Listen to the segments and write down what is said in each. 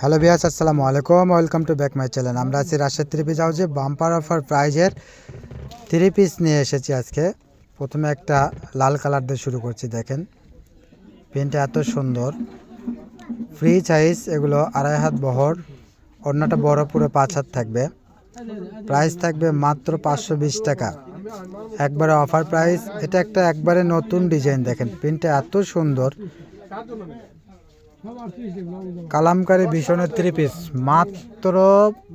Hello বিয়াস আসসালামু আলাইকুম। Welcome to back my channel আমরা আছি রাজশাহী থ্রি পিস হাউসে বাম্পার অফার প্রাইজের থ্রি পিস নিয়ে এসেছি আজকে। প্রথমে একটা লাল কালার দিয়ে শুরু করছি, দেখেন। পেনটা এত সুন্দর। ফ্রি সাইজ এগুলো আড়াই হাত বহর। অন্যটা বড়, পুরো পাঁচ হাত থাকবে। প্রাইস থাকবে মাত্র পাঁচশো বিশ টাকা। একবারে অফার প্রাইস এটা একটা একবারে নতুন ডিজাইন দেখেন। প্রিন্টটা এত সুন্দর। কালামকারি ভীষণের থ্রি পিস মাত্র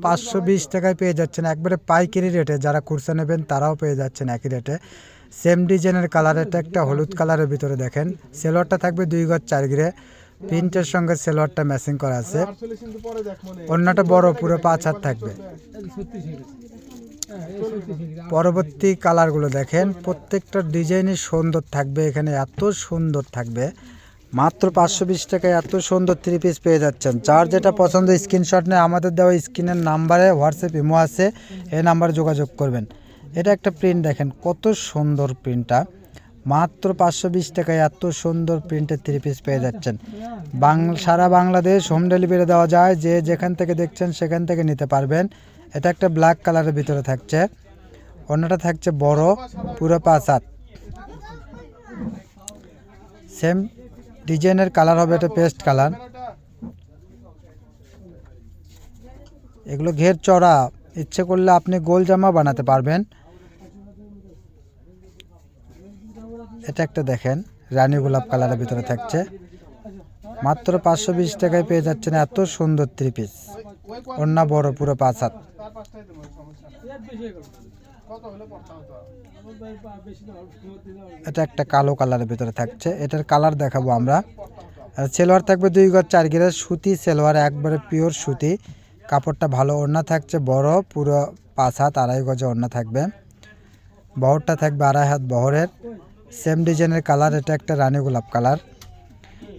পাঁচশো বিশ টাকায় পেয়ে যাচ্ছেন। একবারে পাইকারি রেটে যারা কুর্সা নেবেন, তারাও পেয়ে যাচ্ছেন একই রেটে সেম ডিজাইনের কালার এটা একটা হলুদ কালারের ভিতরে দেখেন। সেলোয়ারটা থাকবে দুই গজ চার গিরে প্রিন্টের সঙ্গে সেলোয়ারটা ম্যাচিং করা আছে। অন্যটা বড়, পুরো পাঁচ হাত থাকবে। পরবর্তী কালারগুলো দেখেন। প্রত্যেকটা ডিজাইনই সুন্দর থাকবে এখানে, এত সুন্দর থাকবে। মাত্র পাঁচশো বিশ টাকায় এত সুন্দর থ্রি পিস পেয়ে যাচ্ছেন। যার যেটা পছন্দ স্ক্রিনশট নিয়ে, আমাদের দেওয়া স্ক্রিনের নাম্বারে হোয়াটসঅ্যাপ ইমো আছে, এই নাম্বারে যোগাযোগ করবেন। এটা একটা প্রিন্ট দেখেন, কত সুন্দর প্রিন্টটা মাত্র পাঁচশো বিশ টাকায় এত সুন্দর প্রিন্টের থ্রি পিস পেয়ে যাচ্ছেন। বাং, সারা বাংলাদেশ হোম ডেলিভারি দেওয়া যায়, যে যেখান থেকে দেখছেন সেখান থেকে নিতে পারবেন। এটা একটা ব্ল্যাক কালারের ভিতরে থাকছে। অন্যটা থাকছে বড়, পুরো পাঁচ হাত। সেম ডিজাইনের কালার হবে এটা পেস্ট কালার এগুলো ঘের চড়া। ইচ্ছে করলে আপনি গোল জামা বানাতে পারবেন। এটা একটা দেখেন, রানী গোলাপ কালারের ভিতরে থাকছে। মাত্র পাঁচশো বিশ টাকায় পেয়ে যাচ্ছেন এত সুন্দর থ্রি পিস অন্য বড়, পুরো পাঁচ হাত। এটা একটা কালো কালারের ভিতরে থাকছে। এটার কালার দেখাবো আমরা। আর সেলোয়ার থাকবে দুই গজ চার গিরের সুতি সেলোয়ার একবারে পিওর সুতি। কাপড়টা ভালো ওড়না থাকছে বড় পুরো পাঁচ হাত আড়াই গজে ওড়না থাকবে। বহরটা থাকবে আড়াই হাত বহরের। সেম ডিজাইনের কালার এটা একটা রানী গোলাপ কালার।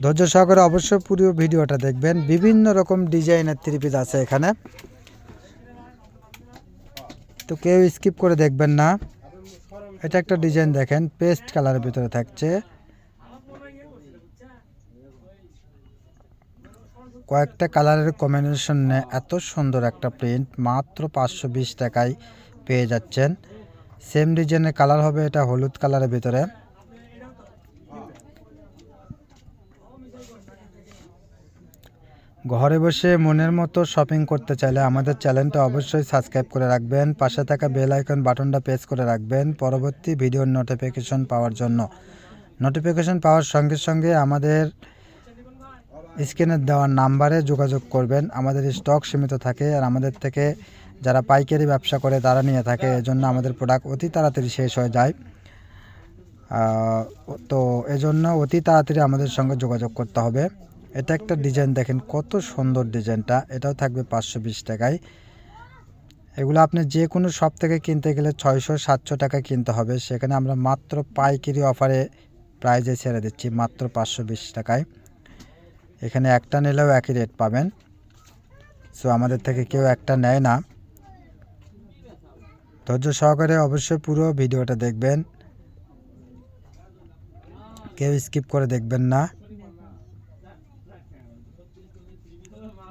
ধৈর্য সহকারে অবশ্যই পুরো ভিডিওটা দেখবেন। বিভিন্ন রকম ডিজাইনের থ্রি পিস আছে এখানে। তো কেউ স্কিপ করে দেখবেন না। এটা একটা ডিজাইন দেখেন, পেস্ট কালারের ভিতরে থাকছে। কয়েকটা কালারের কম্বিনেশন এত সুন্দর একটা প্রিন্ট মাত্র পাঁচশো বিশ টাকায় পেয়ে যাচ্ছেন। সেম ডিজাইনের কালার হবে এটা হলুদ কালারের ভিতরে। ঘরে বসে মনের মতো শপিং করতে চাইলে আমাদের চ্যানেলটা অবশ্যই সাবস্ক্রাইব করে রাখবেন। পাশে থাকা বেল আইকন বাটনটা প্রেস করে রাখবেন পরবর্তী ভিডিওর নোটিফিকেশন পাওয়ার জন্য। নোটিফিকেশন পাওয়ার সঙ্গে সঙ্গে আমাদের স্ক্রিনের দেওয়ার নাম্বারে যোগাযোগ করবেন। আমাদের স্টক সীমিত থাকে আর আমাদের থেকে যারা পাইকারি ব্যবসা করে তারা নিয়ে থাকে, এজন্য আমাদের প্রোডাক্ট অতি তাড়াতাড়ি শেষ হয়ে যায়। তো এজন্য অতি তাড়াতাড়ি আমাদের সঙ্গে যোগাযোগ করতে হবে। এটা একটা ডিজাইন, দেখেন কত সুন্দর ডিজাইনটা। এটাও থাকবে পাঁচশো বিশ টাকায়। এগুলো আপনি যে কোনো শপ থেকে কিনতে গেলে ছয়শো, সাতশো টাকা কিনতে হবে। সেখানে আমরা মাত্র পাইকারি অফারে প্রাইজে ছেড়ে দিচ্ছি, মাত্র পাঁচশো বিশ টাকায়। এখানে একটা নিলেও একই রেট পাবেন। সো আমাদের থেকে কেউ একটা নেয় না। ধৈর্য সহকারে অবশ্যই পুরো ভিডিওটা দেখবেন। কেউ স্কিপ করে দেখবেন না।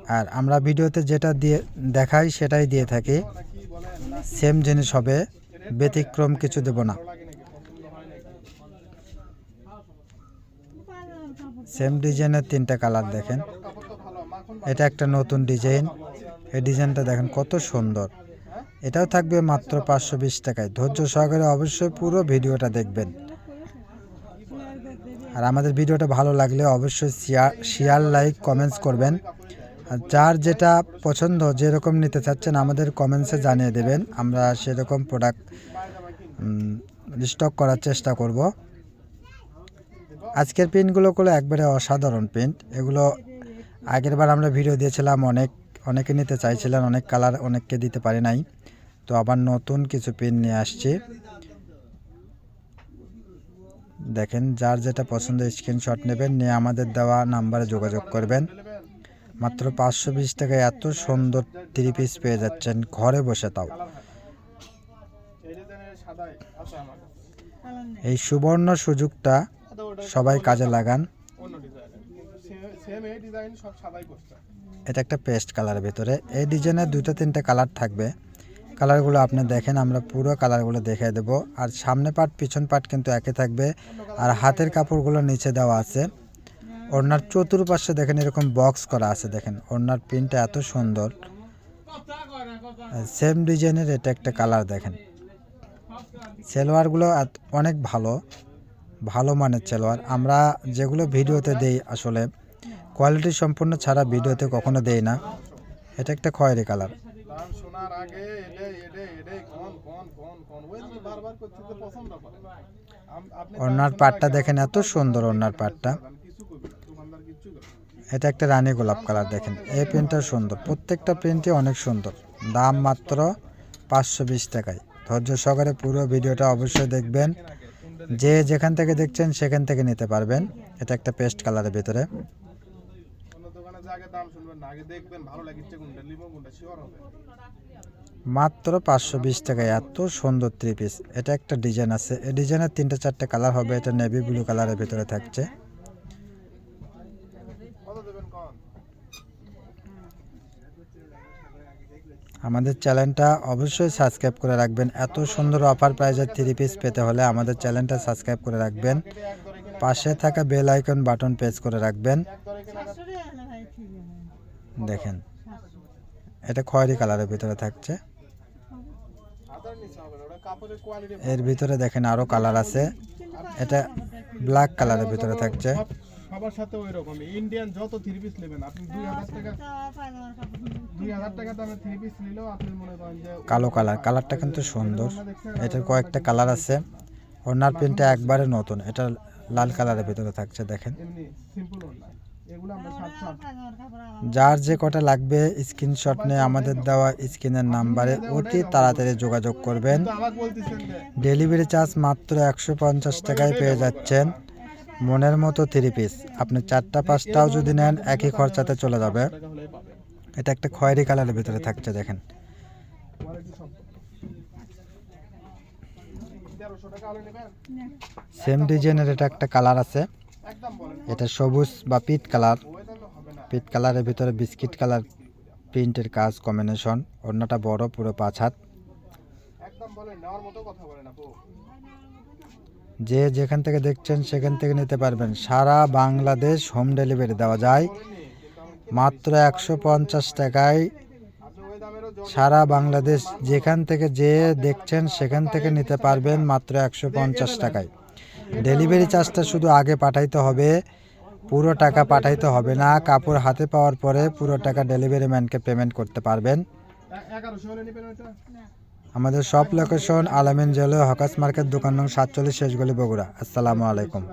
আর আমরা ভিডিওতে যেটা দিয়ে দেখাই সেটাই দিয়ে থাকি। সেম জিনিস হবে, ব্যতিক্রম কিছু দেব না। সেম ডিজাইনের তিনটা কালার দেখেন। এটা একটা নতুন ডিজাইন। এই ডিজাইনটা দেখেন কত সুন্দর। এটাও থাকবে মাত্র পাঁচশো বিশ টাকায়। ধৈর্য সহকারে অবশ্যই পুরো ভিডিওটা দেখবেন। আর আমাদের ভিডিওটা ভালো লাগলে অবশ্যই শেয়ার শেয়ার, লাইক, কমেন্টস করবেন। যার যেটা পছন্দ যেরকম নিতে চাচ্ছেন আমাদের কমেন্টসে জানিয়ে দেবেন। আমরা সেরকম প্রোডাক্ট স্টক করার চেষ্টা করব। আজকের প্রিন্টগুলো হলো একবারে অসাধারণ প্রিন্ট এগুলো আগের বার আমরা ভিডিও দিয়েছিলাম, অনেক, অনেকে নিতে চাইছিলেন, অনেক কালার অনেককে দিতে পারি নাই। তো আবার নতুন কিছু প্রিন্ট নিয়ে আসছি। দেখেন, যার যেটা পছন্দ স্ক্রিনশট নেবেন, নিয়ে আমাদের দেওয়া নাম্বারে যোগাযোগ করবেন। মাত্র পাঁচশো বিশ টাকায় এত সুন্দর থ্রি পিস পেয়ে যাচ্ছেন। ঘরে বসে তাও। এই সুবর্ণ সুযোগটা সবাই কাজে লাগান। এটা একটা পেস্ট কালারের ভিতরে। এই ডিজাইনের দুটো তিনটে কালার থাকবে। কালারগুলো আপনি দেখেন, আমরা পুরো কালারগুলো দেখিয়ে দেব। আর সামনে পাট পিছন পাট কিন্তু একই থাকবে। আর হাতের কাপড়গুলো নিচে দেওয়া আছে। ওড়নার চতুর্পাশে দেখেন এরকম বক্স করা আছে দেখেন। ওড়নার প্রিন্টটা এত সুন্দর। সেম ডিজাইনের এটা একটা কালার দেখেন। সেলোয়ারগুলো অনেক ভালো। ভালো মানের সেলোয়ার। আমরা যেগুলো ভিডিওতে দেই আসলে কোয়ালিটি সম্পূর্ণ ছাড়া ভিডিওতে কখনো দেই না। এটা একটা খয়েরি কালার শোনার পাটটা দেখেন এত সুন্দর ওড়নার পাটটা দাম কিছু করবে না, দোকানদার কিচ্ছু করবে না। এটা একটা রানী গোলাপ কালার, দেখেন। এই প্রিন্টটা সুন্দর। প্রত্যেকটা প্রিন্টই অনেক সুন্দর। দাম মাত্র পাঁচশো বিশ টাকায়। ধৈর্য সহকারে পুরো ভিডিওটা অবশ্যই দেখবেন। যে যেখান থেকে দেখছেন সেখান থেকে নিতে পারবেন। এটা একটা পেস্ট কালারের ভিতরে। মাত্র পাঁচশো বিশ টাকায়। এত সুন্দর থ্রি পিস এটা একটা ডিজাইন আছে। এই ডিজাইনের তিনটে চারটে কালার হবে। এটা নেভি ব্লু কালারের ভিতরে থাকছে কত দেবেন কোন আমাদের চ্যানেলটা অবশ্যই সাবস্ক্রাইব করে রাখবেন। এত সুন্দর অফার প্রাইজের থ্রি পিস পেতে হলে আমাদের চ্যানেলটা সাবস্ক্রাইব করে রাখবেন। পাশে থাকা বেল আইকন বাটন প্রেস করে রাখবেন। দেখেন, এটা খয়েরি কালারের ভিতরে থাকছে। এর ভিতরে দেখেন আরও কালার আছে। এটা ব্ল্যাক কালারের ভিতরে থাকছে। সবার সাথে ওই রকমই ইন্ডিয়ান যত থ্রি পিস নেবেন আপনি দুই হাজার টাকা দুই হাজার টাকা দামের থ্রি পিস নিলেও আপনি মনে করেন যে কালো কালার। কালারটা কিন্তু সুন্দর। এটার কয়েকটা কালার আছে। ওনার প্রিন্টটা একবারে নতুন। এটা লাল কালারের ভিতরে থাকছে দেখেন। এমনি সিম্পল না এগুলো আমরা সাতশো যার যে কটা লাগবে স্ক্রিনশট নিয়ে আমাদের দেওয়া স্ক্রিনের নাম্বারে অতি তাড়াতাড়ি যোগাযোগ করবেন। ডেলিভারি চার্জ মাত্র একশো পঞ্চাশ টাকায় পেয়ে যাচ্ছেন। মনের মতো থ্রি পিস আপনি চারটা, পাঁচটাও যদি নেন, একই খরচাতে চলে যাবে। এটা একটা খয়েরি কালারের ভিতরে থাকছে, দেখেন। সেম ডিজাইনের এটা একটা কালার আছে। এটা সবুজ বা পিট কালার পিট কালারের ভিতরে বিস্কিট কালার প্রিন্টের কাজ কম্বিনেশন অন্যটা বড়, পুরো পাঁচ হাত। একদম নেওয়ার মতো কথা বলেন আপু যে যেখান থেকে দেখছেন সেখান থেকে নিতে পারবেন। সারা বাংলাদেশ হোম ডেলিভারি দেওয়া যায়। মাত্র একশো পঞ্চাশ টাকায় সারা বাংলাদেশ যেখান থেকে যে দেখছেন সেখান থেকে নিতে পারবেন মাত্র একশো পঞ্চাশ টাকায়। ডেলিভারি চার্জটা শুধু আগে পাঠাইতে হবে। পুরো টাকা পাঠাইতে হবে না কাপড় হাতে পাওয়ার পরে পুরো টাকা ডেলিভারি ম্যানকে পেমেন্ট করতে পারবেন। আমাদের সব লোকেশন আলামিন জেলে হকাস মার্কেট দোকান নং সাতচল্লিশ শেষ গলি বগুড়া। আসসালামু আলাইকুম।